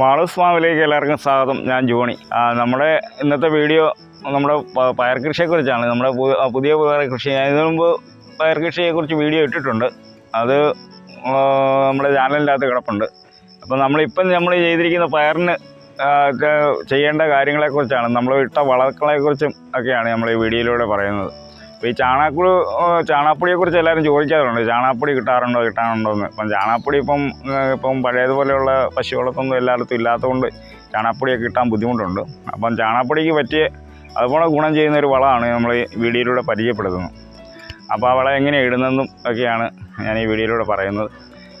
മാളൂസ് ഫാമിലേക്ക് എല്ലാവർക്കും സ്വാഗതം. ഞാൻ ജോണി. നമ്മുടെ ഇന്നത്തെ വീഡിയോ നമ്മുടെ പയർ കൃഷിയെക്കുറിച്ചാണ് നമ്മുടെ പുതിയ പയർ കൃഷി ഞാൻ ഇതിനു മുമ്പ് പയർ കൃഷിയെക്കുറിച്ച് വീഡിയോ ഇട്ടിട്ടുണ്ട്. അത് നമ്മുടെ ചാനലിന്റെ അകത്ത് കിടപ്പുണ്ട്. അപ്പോൾ നമ്മളിപ്പം നമ്മൾ ചെയ്തിരിക്കുന്ന പയറിന് ചെയ്യേണ്ട കാര്യങ്ങളെക്കുറിച്ചാണ്. നമ്മൾ ഇട്ട വളങ്ങളെക്കുറിച്ചും ഒക്കെയാണ് നമ്മൾ ഈ വീഡിയോയിലൂടെ പറയുന്നത്. അപ്പോൾ ഈ ചാണകപ്പൊടി ചാണകപ്പൊടിയെക്കുറിച്ച് എല്ലാവരും ചോദിക്കാറുണ്ട്. ചാണകപ്പൊടി കിട്ടാറുണ്ടോ കിട്ടാറുണ്ടോ എന്ന് ഇപ്പം ചാണകപ്പൊടി ഇപ്പം ഇപ്പം പഴയതുപോലെയുള്ള പശുവളർത്തൊന്നും എല്ലായിടത്തും ഇല്ലാത്തതുകൊണ്ട് ചാണകപ്പൊടിയൊക്കെ കിട്ടാൻ ബുദ്ധിമുട്ടുണ്ട്. അപ്പം ചാണകപ്പൊടിക്ക് പറ്റിയ അതുപോലെ ഗുണം ചെയ്യുന്ന ഒരു വളമാണ് നമ്മൾ ഈ വീഡിയോയിലൂടെ പരിചയപ്പെടുത്തുന്നത്. അപ്പോൾ ആ വളം എങ്ങനെയാണ് ഇടുന്നതെന്നും ഒക്കെയാണ് ഞാൻ ഈ വീഡിയോയിലൂടെ പറയുന്നത്.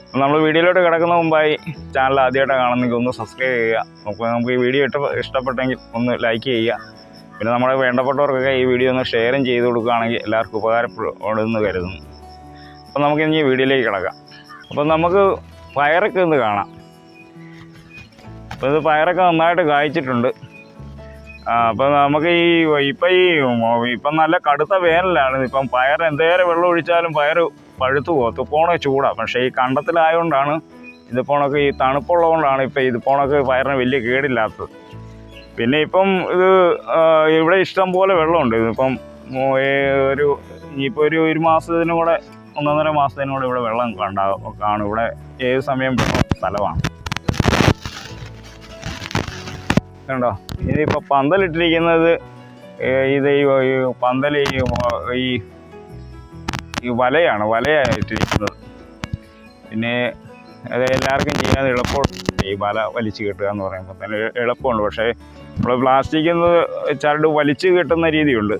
അപ്പം നമ്മൾ വീഡിയോയിലോട്ട് കിടക്കുന്ന മുമ്പായി ചാനൽ ആദ്യമായിട്ടാണ് കാണുന്നെങ്കിൽ ഒന്ന് സബ്സ്ക്രൈബ് ചെയ്യുക. നമുക്ക് നമുക്ക് ഈ വീഡിയോ ഇഷ്ട ഇഷ്ടപ്പെട്ടെങ്കിൽ ഒന്ന് ലൈക്ക് ചെയ്യുക. പിന്നെ നമ്മുടെ വേണ്ടപ്പെട്ടവർക്കൊക്കെ ഈ വീഡിയോ ഒന്ന് ഷെയറും ചെയ്ത് കൊടുക്കുകയാണെങ്കിൽ എല്ലാവർക്കും ഉപകാരപ്പെടുമെന്ന് കരുതുന്നു. അപ്പോൾ നമുക്ക് ഇനി വീഡിയോയിലേക്ക് കിടക്കാം. അപ്പം നമുക്ക് പയറൊക്കെ ഒന്ന് കാണാം. അപ്പോൾ ഇത് പയറൊക്കെ നന്നായിട്ട് കായ്ച്ചിട്ടുണ്ട്. അപ്പം അപ്പോൾ നമുക്ക് ഈ ഇപ്പം ഈ ഇപ്പം നല്ല കടുത്ത വേനലാണ്. ഇപ്പം പയർ എന്തേരം വെള്ളം ഒഴിച്ചാലും പയർ പഴുത്തു പോകും. പോണേ ചൂടാണ് പക്ഷേ ഈ കണ്ടത്തിലായതുകൊണ്ടാണ് ഇതിപ്പോണൊക്കെ ഈ തണുപ്പുള്ളതുകൊണ്ടാണ് ഇപ്പം ഇതിപ്പോണൊക്കെ പയറിന് വലിയ കേടില്ലാത്തത്. പിന്നെ ഇപ്പം ഇത് ഇവിടെ ഇഷ്ടം പോലെ വെള്ളമുണ്ട്. ഇതിപ്പം ഒരു ഇനിയിപ്പോൾ ഒരു ഒരു മാസത്തിനും കൂടെ ഒന്നൊന്നര മാസത്തിനും കൂടെ ഇവിടെ വെള്ളം കണ്ടാകും കാണും. ഇവിടെ ഏത് സമയം വെള്ളം സ്ഥലമാണ്. കണ്ടോ? ഇതിപ്പോൾ പന്തലിട്ടിരിക്കുന്നത് ഇത് ഈ പന്തൽ ഈ ഈ വലയാണ്. വലയായിട്ടിരിക്കുന്നത്. പിന്നെ അത് എല്ലാവർക്കും ചെയ്യാൻ എളുപ്പമുണ്ട്. ഈ വല വലിച്ചു കെട്ടുക എന്ന് പറയുമ്പോൾ തന്നെ എളുപ്പമുണ്ട്. പക്ഷേ നമ്മൾ പ്ലാസ്റ്റിക്കിൽ നിന്ന് ചരട് വലിച്ചു കെട്ടുന്ന രീതിയുണ്ട്.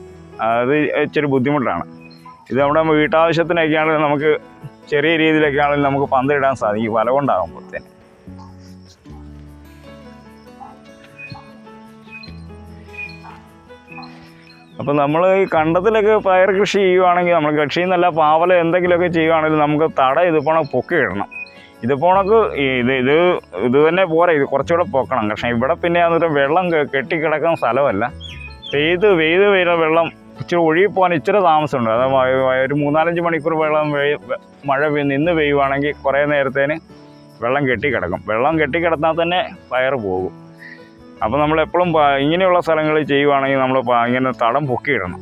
അത് ഇച്ചിരി ബുദ്ധിമുട്ടാണ്. ഇത് നമ്മുടെ വീട്ടാവശ്യത്തിനൊക്കെ ആണെങ്കിൽ നമുക്ക് ചെറിയ രീതിയിലൊക്കെ ആണെങ്കിൽ നമുക്ക് പന്തിടാൻ സാധിക്കും. വല കൊണ്ടാകുമ്പോഴത്തേന്. അപ്പം നമ്മൾ ഈ കണ്ടത്തിലൊക്കെ പയർ കൃഷി ചെയ്യുവാണെങ്കിൽ നമ്മൾ കൃഷി എന്നല്ല പാവല എന്തെങ്കിലുമൊക്കെ ചെയ്യുവാണെങ്കിൽ നമുക്ക് തട ഇതുപോണ പൊക്കി ഇടണം ഇതുപോണക്ക് ഇത് ഇത് ഇത് തന്നെ പോരാ ഇത് കുറച്ചുകൂടെ പൊക്കണം. പക്ഷേ ഇവിടെ പിന്നെ അന്നേരം വെള്ളം കെട്ടിക്കിടക്കുന്ന സ്ഥലമല്ല. പെയ്ത് പെയ്ത് പെയ്ത വെള്ളം ഇച്ചിരി ഒഴുകി പോകാൻ ഇച്ചിരി താമസമുണ്ട്. അത് ഒരു മൂന്നാലഞ്ച് മണിക്കൂർ വെള്ളം മഴ പെയ്യുന്ന നിന്ന് പെയ്യുവാണെങ്കിൽ കുറേ നേരത്തേന് വെള്ളം കെട്ടിക്കിടക്കും. വെള്ളം കെട്ടിക്കിടന്നാൽ തന്നെ പയർ പോകും. അപ്പോൾ നമ്മൾ എപ്പോഴും ഇങ്ങനെയുള്ള സ്ഥലങ്ങളിൽ ചെയ്യുവാണെങ്കിൽ നമ്മൾ ഇങ്ങനെ തടം പൊക്കിയിടണം.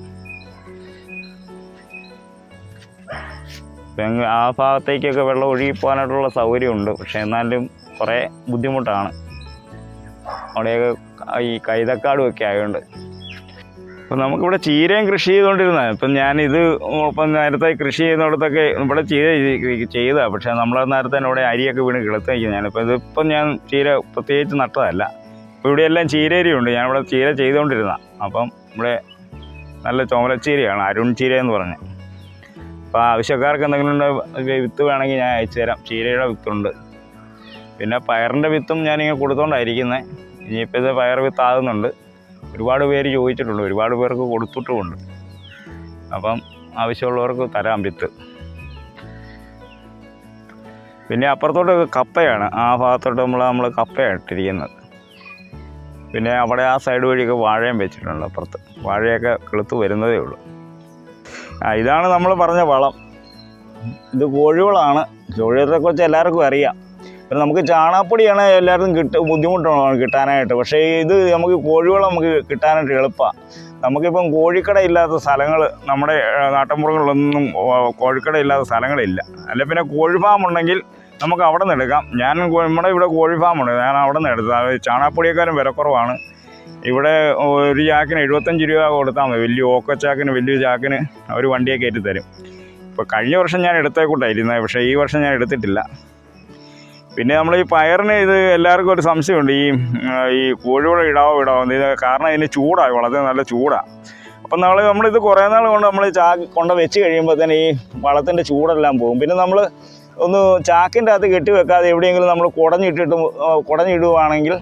ഇപ്പം ആ ഭാഗത്തേക്കൊക്കെ വെള്ളം ഒഴുകിപ്പോകാനായിട്ടുള്ള സൗകര്യമുണ്ട്. പക്ഷേ എന്നാലും കുറേ ബുദ്ധിമുട്ടാണ്. അവിടെയൊക്കെ ഈ കൈതക്കാടും ഒക്കെ ആയതുകൊണ്ട് അപ്പം നമുക്കിവിടെ ചീരയും കൃഷി ചെയ്തുകൊണ്ടിരുന്നത് ഇപ്പം ഞാനിത് ഇപ്പം നേരത്തെ കൃഷി ചെയ്യുന്നിടത്തൊക്കെ ഇവിടെ ചീര ചെയ്തതാണ് പക്ഷേ നമ്മൾ നേരത്തെ തന്നെ ഇവിടെ അരിയൊക്കെ വീണ് കിളത്തേക്ക് ഞാനിപ്പോൾ ഇതിപ്പം ഞാൻ ചീര പ്രത്യേകിച്ച് നട്ടതല്ല. അപ്പോൾ ഇവിടെയെല്ലാം ചീരരിയുണ്ട് ഞാനിവിടെ ചീര ചെയ്തുകൊണ്ടിരുന്ന അപ്പം ഇവിടെ നല്ല ചോമലച്ചീരയാണ്. അരുൺ ചീര എന്ന് പറഞ്ഞ്. അപ്പോൾ ആവശ്യക്കാർക്ക് എന്തെങ്കിലും വിത്ത് വേണമെങ്കിൽ ഞാൻ അയച്ചു തരാം. ചീരയുടെ വിത്തുണ്ട്. പിന്നെ പയറിന്റെ വിത്തും ഞാനിങ്ങനെ കൊടുത്തോണ്ടായിരിക്കുന്നത് ഇനിയിപ്പോൾ ഇത് പയർ വിത്ത് ആകുന്നുണ്ട് ഒരുപാട് പേര് ചോദിച്ചിട്ടുണ്ട്. ഒരുപാട് പേർക്ക് കൊടുത്തിട്ടുമുണ്ട്. അപ്പം ആവശ്യമുള്ളവർക്ക് തരാം വിത്ത്. പിന്നെ അപ്പുറത്തോട്ട് കപ്പയാണ്. ആ ഭാഗത്തോട്ട് നമ്മൾ നമ്മൾ കപ്പയാണ് ഇട്ടിരിക്കുന്നത്. പിന്നെ അവിടെ ആ സൈഡ് വഴിയൊക്കെ വാഴയും വെച്ചിട്ടുണ്ട്. അപ്പുറത്ത് വാഴയൊക്കെ കിളുത്ത് വരുന്നതേ ഉള്ളൂ. ഇതാണ് നമ്മൾ പറഞ്ഞ വളം. ഇത് കോഴിവളമാണ് കോഴികളെക്കുറിച്ച് എല്ലാവർക്കും അറിയാം. പിന്നെ നമുക്ക് ചാണാപ്പൊടിയാണ് എല്ലാവർക്കും കിട്ട ബുദ്ധിമുട്ടാണ് കിട്ടാനായിട്ട്. പക്ഷേ ഇത് നമുക്ക് കോഴിവളം നമുക്ക് കിട്ടാനായിട്ട് എളുപ്പമാണ് നമുക്കിപ്പം കോഴിക്കട ഇല്ലാത്ത സ്ഥലങ്ങൾ നമ്മുടെ നാട്ടിൻപുറങ്ങളിലൊന്നും കോഴിക്കട ഇല്ലാത്ത സ്ഥലങ്ങളില്ല. അല്ല പിന്നെ കോഴി ഫാം ഉണ്ടെങ്കിൽ നമുക്ക് അവിടെ നിന്ന് എടുക്കാം ഞാൻ നമ്മുടെ ഇവിടെ കോഴി ഉണ്ട് ഞാൻ അവിടെ നിന്ന് എടുത്തത് ചാണകപ്പൊടിയേക്കാളും വിലക്കുറവാണ്. ഇവിടെ ഒരു ചാക്കിന് എഴുപത്തഞ്ച് രൂപ കൊടുത്താൽ മതി. വലിയ ഓക്കച്ചാക്കിന് വലിയ ചാക്കിന് അവർ വണ്ടിയെ കയറ്റി തരും. ഇപ്പോൾ കഴിഞ്ഞ വർഷം ഞാൻ എടുത്തേക്കൂട്ടായിരുന്നത് പക്ഷേ ഈ വർഷം ഞാൻ എടുത്തിട്ടില്ല. പിന്നെ നമ്മൾ ഈ പയറിന് ഇത് എല്ലാവർക്കും ഒരു സംശയമുണ്ട്. ഈ ഈ കോഴിവളം ഇടാവോ ഇടാവോ. ഇത് കാരണം ഇതിന് ചൂടാണ് വളരെ നല്ല ചൂടാണ് അപ്പം നമ്മൾ നമ്മളിത് കുറേ നാൾ കൊണ്ട് നമ്മൾ ചാക്ക് കൊണ്ട് വെച്ച് കഴിയുമ്പോൾ തന്നെ ഈ വളത്തിന്റെ ചൂടെല്ലാം പോകും. പിന്നെ നമ്മൾ ഒന്ന് ചാക്കിന്റെ അകത്ത് കെട്ടി വെക്കാതെ എവിടെയെങ്കിലും നമ്മൾ കുടഞ്ഞിട്ടിട്ട് കുടഞ്ഞിടുവാണെങ്കിൽ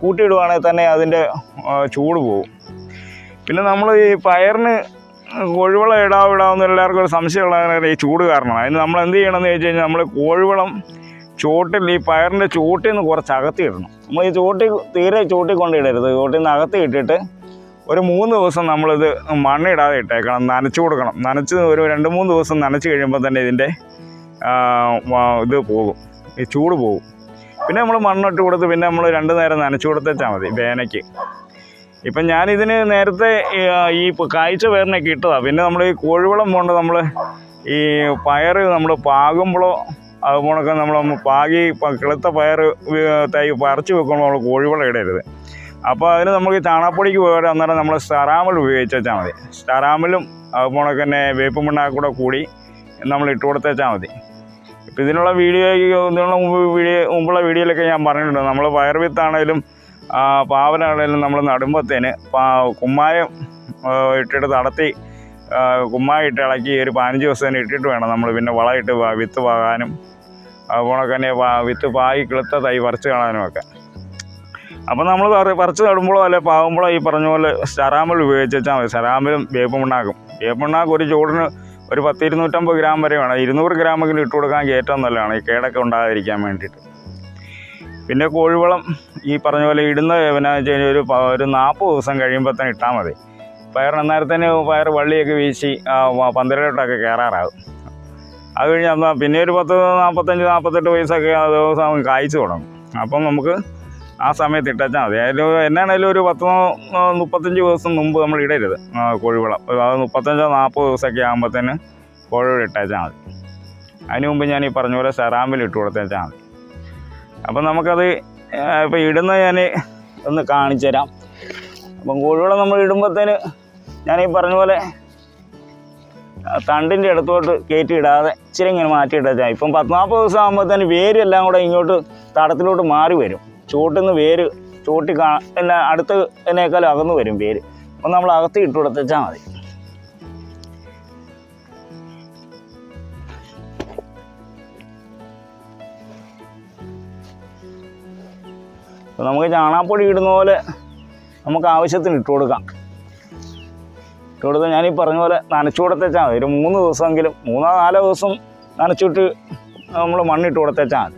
കൂട്ടിയിടുവാണെങ്കിൽ തന്നെ അതിന്റെ ചൂട് പോകും പിന്നെ നമ്മൾ ഈ പയറിന് കോഴിവളം ഇടാവോ ഇടാവുന്ന എല്ലാവർക്കും ഒരു സംശയമുള്ള ഈ ചൂട് കാരണം അതിന് നമ്മൾ എന്ത് ചെയ്യണമെന്ന് ചോദിച്ചു കഴിഞ്ഞാൽ നമ്മൾ കോഴിവളം ചുവട്ടിൽ ഈ പയറിന്റെ ചുവട്ടിൽ നിന്ന് കുറച്ച് അകത്തി ഇടണം. നമ്മൾ ഈ ചൂട്ടി തീരെ ചോട്ടി കൊണ്ടിടരുത് ചോട്ടിൽ നിന്ന് അകത്തി ഇട്ടിട്ട് ഒരു മൂന്ന് ദിവസം നമ്മളിത് മണ്ണിടാതെ ഇട്ടേക്കണം നനച്ചു കൊടുക്കണം. നനച്ച് ഒരു രണ്ട് മൂന്ന് ദിവസം നനച്ച് കഴിയുമ്പോൾ തന്നെ ഇതിന്റെ ഇത് പോകും. ഈ ചൂട് പോകും. പിന്നെ നമ്മൾ മണ്ണിട്ട് കൊടുത്ത് പിന്നെ നമ്മൾ രണ്ട് നേരം നനച്ചു കൊടുത്തേച്ചാൽ മതി വേനയ്ക്ക്. ഇപ്പം ഞാനിതിന് നേരത്തെ ഈ, കാഴ്ച വേറിനൊക്കെ ഇട്ടതാണ് പിന്നെ നമ്മൾ ഈ കോഴിവളം കൊണ്ട് നമ്മൾ ഈ പയർ നമ്മൾ പാകുമ്പോഴോ അതുപോലൊക്കെ നമ്മൾ പാകി കിളുത്ത പയർ തൈ പറിച്ച് വെക്കുമ്പോൾ നമ്മൾ കോഴിവളം ഇടരുത്. അപ്പോൾ അതിന് നമുക്ക് ചാണാപ്പൊടിക്ക് പകരം അന്നേരം നമ്മൾ സ്റ്ററാമൽ ഉപയോഗിച്ചാൽ മതി. സ്റ്ററാമലും അതുപോലൊക്കെ തന്നെ വേപ്പ് മണ്ണാക്കൂടെ കൂടി നമ്മൾ ഇട്ട് കൊടുത്തേച്ചാൽ മതി. ഇപ്പം ഇതിനുള്ള വീഡിയോ ഇതിനുള്ള മുമ്പ് വീഡിയോ മുമ്പുള്ള വീഡിയോയിലൊക്കെ ഞാൻ പറഞ്ഞിട്ടുണ്ട്. നമ്മൾ പയർ വിത്താണേലും ആ, പാവലാണേലും നമ്മൾ നടുമ്പത്തേന് പാ കുമ്മായം ഇട്ടിട്ട് നടത്തി കുമ്മായം ഇട്ട് ഇളക്കി ഒരു പതിനഞ്ച് ദിവസം ഇട്ടിട്ട് വേണം നമ്മൾ പിന്നെ വളമിട്ട് വിത്ത് പാകാനും അതുപോലെ തന്നെ വിത്ത് പാകി കിളുത്ത തൈ പറിച്ച് കാണാനുമൊക്കെ. അപ്പോൾ നമ്മൾ പറിച്ച് നടുമ്പോഴോ അല്ലെ പാകുമ്പോഴോ ഈ പറഞ്ഞ പോലെ സെറാമൽ ഉപയോഗിച്ചാൽ മതി. സെറാമലും വേപ്പുമുണ്ടാക്കും വേപ്പുമുണ്ടാക്കും ഒരു ചൂടിന് ഒരു പത്ത് ഇരുന്നൂറ്റമ്പത് ഗ്രാം വരെ വേണം. ഇരുന്നൂറ് ഗ്രാമെങ്കിലും ഇട്ട് കൊടുക്കാൻ ഏറ്റവും നല്ലതാണ്. ഈ കേടൊക്കെ ഉണ്ടാകാതിരിക്കാൻ വേണ്ടിയിട്ട്. പിന്നെ കോഴിവളം ഈ പറഞ്ഞ പോലെ ഇടുന്ന പിന്നെ കഴിഞ്ഞാൽ ഒരു ഒരു നാൽപ്പത് ദിവസം കഴിയുമ്പോൾ തന്നെ ഇട്ടാൽ മതി. പയർ അന്നേരത്തിന് പയർ വള്ളിയൊക്കെ വീശി പന്തലോട്ടൊക്കെ കയറാറാകും അത് കഴിഞ്ഞ് പിന്നെ ഒരു പത്ത് നാൽപ്പത്തഞ്ച് നാൽപ്പത്തെട്ട് വയസ്സൊക്കെ ആ ദിവസം കായ്ച്ചു തുടങ്ങും. അപ്പം നമുക്ക് ആ സമയത്ത് ഇട്ടാൽ മതി. അതിൽ എന്നാണേലും ഒരു പത്ത് മുപ്പത്തഞ്ച് ദിവസം മുമ്പ് നമ്മൾ ഇടരുത്. കോഴിവളം. അത് മുപ്പത്തഞ്ചോ നാൽപ്പത് ദിവസമൊക്കെ ആകുമ്പോഴത്തേന് കോഴിവളം ഇട്ടാച്ചാൽ മതി. അതിന് മുമ്പ് ഞാൻ ഈ പറഞ്ഞ പോലെ സെറാമ്പിൽ ഇട്ട് കൊടുത്തേച്ചാൽ മതി. അപ്പം നമുക്കത് ഇപ്പോൾ ഇടുന്ന ഞാൻ ഒന്ന് കാണിച്ചു തരാം. അപ്പം കോഴിവളം നമ്മൾ ഇടുമ്പോഴത്തേന് ഞാൻ ഈ പറഞ്ഞ പോലെ തണ്ടിന്റെ അടുത്തോട്ട് കയറ്റി ഇടാതെ ഇച്ചിരി ഇങ്ങനെ മാറ്റി ഇട്ടാൽ ഇപ്പം പത്ത് നാൽപ്പത് ദിവസം ആകുമ്പോഴത്തേന് വേരും എല്ലാം കൂടെ ഇങ്ങോട്ട് തടത്തിലോട്ട് മാറി വരും. ചൂട്ടിൽ നിന്ന് വേര് ചൂട്ടി കാ എന്നാ അടുത്ത് എന്നേക്കാളും അകന്നു വരും വേര്. അപ്പം നമ്മൾ അകത്ത് ഇട്ട് കൊടുത്തേച്ചാൽ മതി. നമുക്ക് ചാണാപ്പൊടി ഇടുന്ന പോലെ നമുക്ക് ആവശ്യത്തിന് ഇട്ട് കൊടുക്കാം. ഇട്ട് കൊടുത്താൽ ഞാനീ പറഞ്ഞ പോലെ നനച്ചു കൊടുത്തേച്ചാൽ മതി. ഒരു മൂന്ന് ദിവസമെങ്കിലും മൂന്നോ നാലോ ദിവസം നനച്ചിട്ട് നമ്മൾ മണ്ണിട്ട് കൊടുത്തേച്ചാൽ മതി.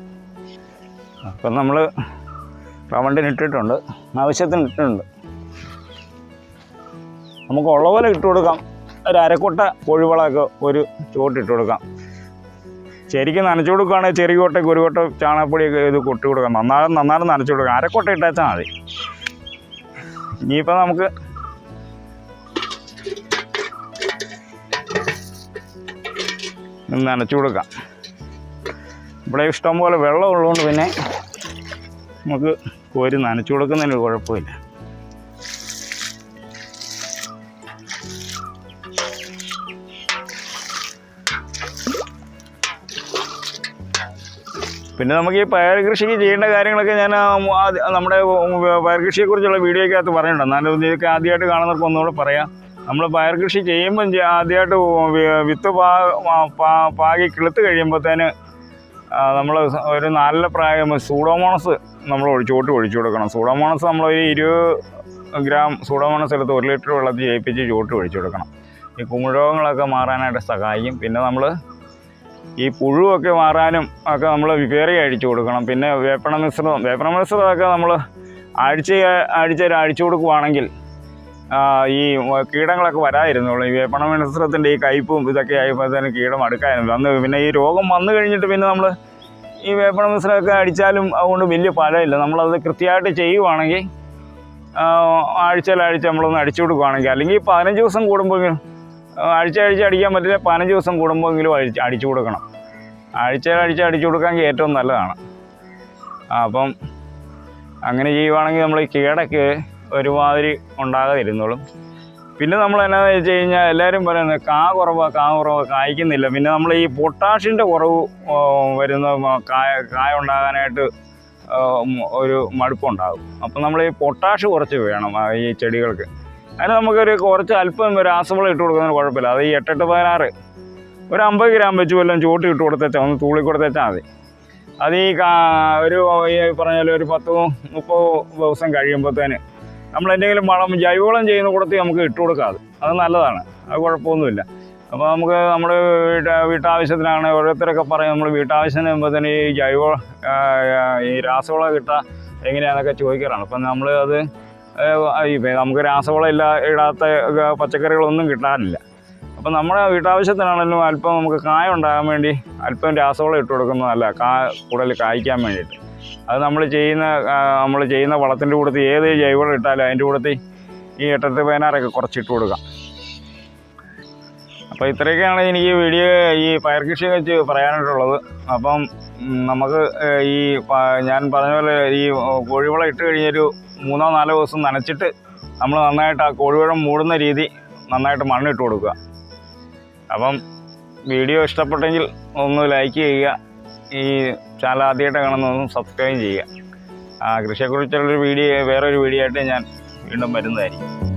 അപ്പം നമ്മൾ റവണ്ടിന് ഇട്ടിട്ടുണ്ട് ആവശ്യത്തിന് ഇട്ടിട്ടുണ്ട്. നമുക്ക് ഉള്ള പോലെ ഇട്ട് കൊടുക്കാം. ഒരു അരക്കൊട്ട കോഴിവളമൊക്കെ ഒരു ചുവട്ടിട്ട് കൊടുക്കാം. ശരിക്കും നനച്ചു കൊടുക്കുകയാണെങ്കിൽ ചെറിയ കൊട്ടയ്ക്ക് ഒരു കൊട്ട ചാണകപ്പൊടിയൊക്കെ ഇത് കൊട്ടി കൊടുക്കാം. നന്നാലും നന്നാലും നനച്ചു കൊടുക്കാം. അരക്കൊട്ട ഇട്ടാച്ചാൽ മതി. ഇനിയിപ്പോൾ നമുക്ക് നനച്ചു കൊടുക്കാം. ഇവിടെ ഇഷ്ടം പോലെ വെള്ളം ഉള്ളതുകൊണ്ട് പിന്നെ നമുക്ക് കോരി നനച്ചു കൊടുക്കുന്നതിന് കുഴപ്പമില്ല. പിന്നെ നമുക്ക് ഈ പയർ കൃഷിക്ക് ചെയ്യേണ്ട കാര്യങ്ങളൊക്കെ ഞാൻ നമ്മുടെ പയർ കൃഷിയെക്കുറിച്ചുള്ള വീഡിയോയ്ക്കകത്ത് പറയുന്നുണ്ട് എന്നാലും ഇതൊക്കെ ആദ്യമായിട്ട് കാണുന്നവർക്ക് ഒന്നുകൂടെ പറയാം. നമ്മൾ പയർ കൃഷി ചെയ്യുമ്പം ആദ്യമായിട്ട് വിത്ത് പാ- പാകി കിളുത്ത് കഴിയുമ്പോഴത്തേന് നമ്മൾ ഒരു നല്ല പ്രായം സൂഡോമോണസ് നമ്മൾ ഒഴിച്ചോട്ട് ഒഴിച്ചു കൊടുക്കണം. സൂഡോമോണസ് നമ്മൾ ഒരു ഇരുപത് ഗ്രാം സൂഡോമോണസ് എടുത്ത് ഒരു ലിറ്റർ വെള്ളത്തിൽ ജയിപ്പിച്ച് ചോട്ട് ഒഴിച്ചു കൊടുക്കണം. ഈ കുമിഴോഗങ്ങളൊക്കെ മാറാനായിട്ട് സഹായിക്കും. പിന്നെ നമ്മൾ ഈ പുഴുവൊക്കെ മാറാനും ഒക്കെ നമ്മൾ വിപേറി അഴിച്ചു കൊടുക്കണം. പിന്നെ വേപ്പണ മിശ്രിതം വേപ്പണ മിശ്രിതമൊക്കെ നമ്മൾ ആഴ്ച ആഴ്ച അഴിച്ചു കൊടുക്കുവാണെങ്കിൽ ഈ കീടങ്ങളൊക്കെ വരാതിരുന്നുള്ളൂ. ഈ വേപ്പണ മിശ്രിതത്തിന്റെ ഈ കയ്പും ഇതൊക്കെ ആയപ്പോൾ തന്നെ കീടം അടുക്കായിരുന്നു. അന്ന് പിന്നെ ഈ രോഗം വന്നു കഴിഞ്ഞിട്ട് പിന്നെ നമ്മൾ ഈ വേപ്പണ മിശ്രിതമൊക്കെ അടിച്ചാലും അതുകൊണ്ട് വലിയ ഫലമില്ല. നമ്മളത് കൃത്യമായിട്ട് ചെയ്യുവാണെങ്കിൽ ആഴ്ചയിലാഴ്ച നമ്മളൊന്ന് അടിച്ചു കൊടുക്കുകയാണെങ്കിൽ അല്ലെങ്കിൽ പതിനഞ്ച് ദിവസം കൂടുമ്പോൾ ആഴ്ച ആഴ്ച അടിക്കാൻ പറ്റില്ല പതിനഞ്ച് ദിവസം കൂടുമ്പോഴെങ്കിലും അടിച്ച് അടിച്ചു കൊടുക്കണം. ആഴ്ച ആഴ്ച അടിച്ചു കൊടുക്കാമെങ്കിൽ ഏറ്റവും നല്ലതാണ്. അപ്പം അങ്ങനെ ചെയ്യുവാണെങ്കിൽ നമ്മൾ ഈ കീടക്ക് ഒരുമാതിരി ഉണ്ടാകാതിരുന്നോളും. പിന്നെ നമ്മൾ എന്നാന്ന് വെച്ച് കഴിഞ്ഞാൽ എല്ലാവരും പറയുന്നത് കാ കുറവാ കാ കുറവ് കായ്ക്കുന്നില്ല. പിന്നെ നമ്മൾ ഈ പൊട്ടാഷിന്റെ കുറവ് വരുന്ന കായ കായ ഉണ്ടാകാനായിട്ട് ഒരു മടുപ്പുണ്ടാകും. അപ്പം നമ്മൾ ഈ പൊട്ടാഷ് കുറച്ച് വേണം ഈ ചെടികൾക്ക്. അതിന് നമുക്കൊരു കുറച്ച് അല്പം ഒരു രാസവളം ഇട്ട് കൊടുക്കുന്നതിന് കുഴപ്പമില്ല. അത് ഈ എട്ടെട്ട് പതിനാറ്. ഒരു അമ്പത് ഗ്രാം വെച്ച് വല്ലതും ചൂട്ടി ഇട്ട് കൊടുത്തേച്ചാൽ ഒന്ന് തൂളി കൊടുത്തേച്ചാൽ മതി. അത് ഈ ഒരു ഈ ഒരു പത്തോ മുപ്പത് ദിവസം കഴിയുമ്പോഴത്തേന് നമ്മൾ എന്തെങ്കിലും വളം ജൈവവളം ചെയ്യുന്ന കൂടത്തിൽ നമുക്ക് ഇട്ട് കൊടുക്കാം അത് നല്ലതാണ്. അത് കുഴപ്പമൊന്നുമില്ല. അപ്പോൾ നമുക്ക് നമ്മൾ വീട്ട വീട്ടാവശ്യത്തിനാണ് ഓരോരുത്തരൊക്കെ പറയും നമ്മൾ വീട്ടാവശ്യത്തിന് വരുമ്പോഴത്തേന് ഈ ജൈവ ഈ രാസവളം കിട്ടുക എങ്ങനെയാണെന്നൊക്കെ ചോദിക്കാറാണ്. അപ്പം നമ്മൾ അത് ഇപ്പം നമുക്ക് രാസവളം ഇല്ല ഇടാത്ത പച്ചക്കറികളൊന്നും കിട്ടാനില്ല. അപ്പം നമ്മുടെ വീട്ടാവശ്യത്തിനാണെങ്കിലും അല്പം നമുക്ക് കായ ഉണ്ടാകാൻ വേണ്ടി അല്പം രാസവളം ഇട്ട് കൊടുക്കുന്നതല്ല കാ കൂടുതൽ കായ്ക്കാൻ വേണ്ടിയിട്ട്. അത് നമ്മൾ ചെയ്യുന്ന നമ്മൾ ചെയ്യുന്ന വളത്തിന്റെ കൂട്ടത്തിൽ ഏത് ജൈവവളം ഇട്ടാലും അതിന്റെ കൂട്ടത്തിൽ ഈ എട്ടത്ത് പതിനാറൊക്കെ കുറച്ചിട്ട് കൊടുക്കാം. അപ്പോൾ ഇത്രയൊക്കെയാണ് എനിക്ക് വീഡിയോ ഈ പയർ കൃഷിയെ വെച്ച് പറയാനായിട്ടുള്ളത്. അപ്പം നമുക്ക് ഈ ഞാൻ പറഞ്ഞ പോലെ ഈ കോഴിവളം ഇട്ട് കഴിഞ്ഞൊരു മൂന്നോ നാലോ ദിവസം നനച്ചിട്ട് നമ്മൾ നന്നായിട്ട് ആ കോഴിവളം മൂടുന്ന രീതി നന്നായിട്ട് മണ്ണിട്ട് കൊടുക്കുക. അപ്പം വീഡിയോ ഇഷ്ടപ്പെട്ടെങ്കിൽ ഒന്ന് ലൈക്ക് ചെയ്യുക ഈ ചാനൽ ആദ്യമായിട്ട് കാണുന്നതൊന്നും സബ്സ്ക്രൈബ് ചെയ്യുക. കൃഷിയെക്കുറിച്ചുള്ളൊരു വീഡിയോ വേറൊരു വീഡിയോ ആയിട്ട് ഞാൻ വീണ്ടും വരുന്നതായിരിക്കും.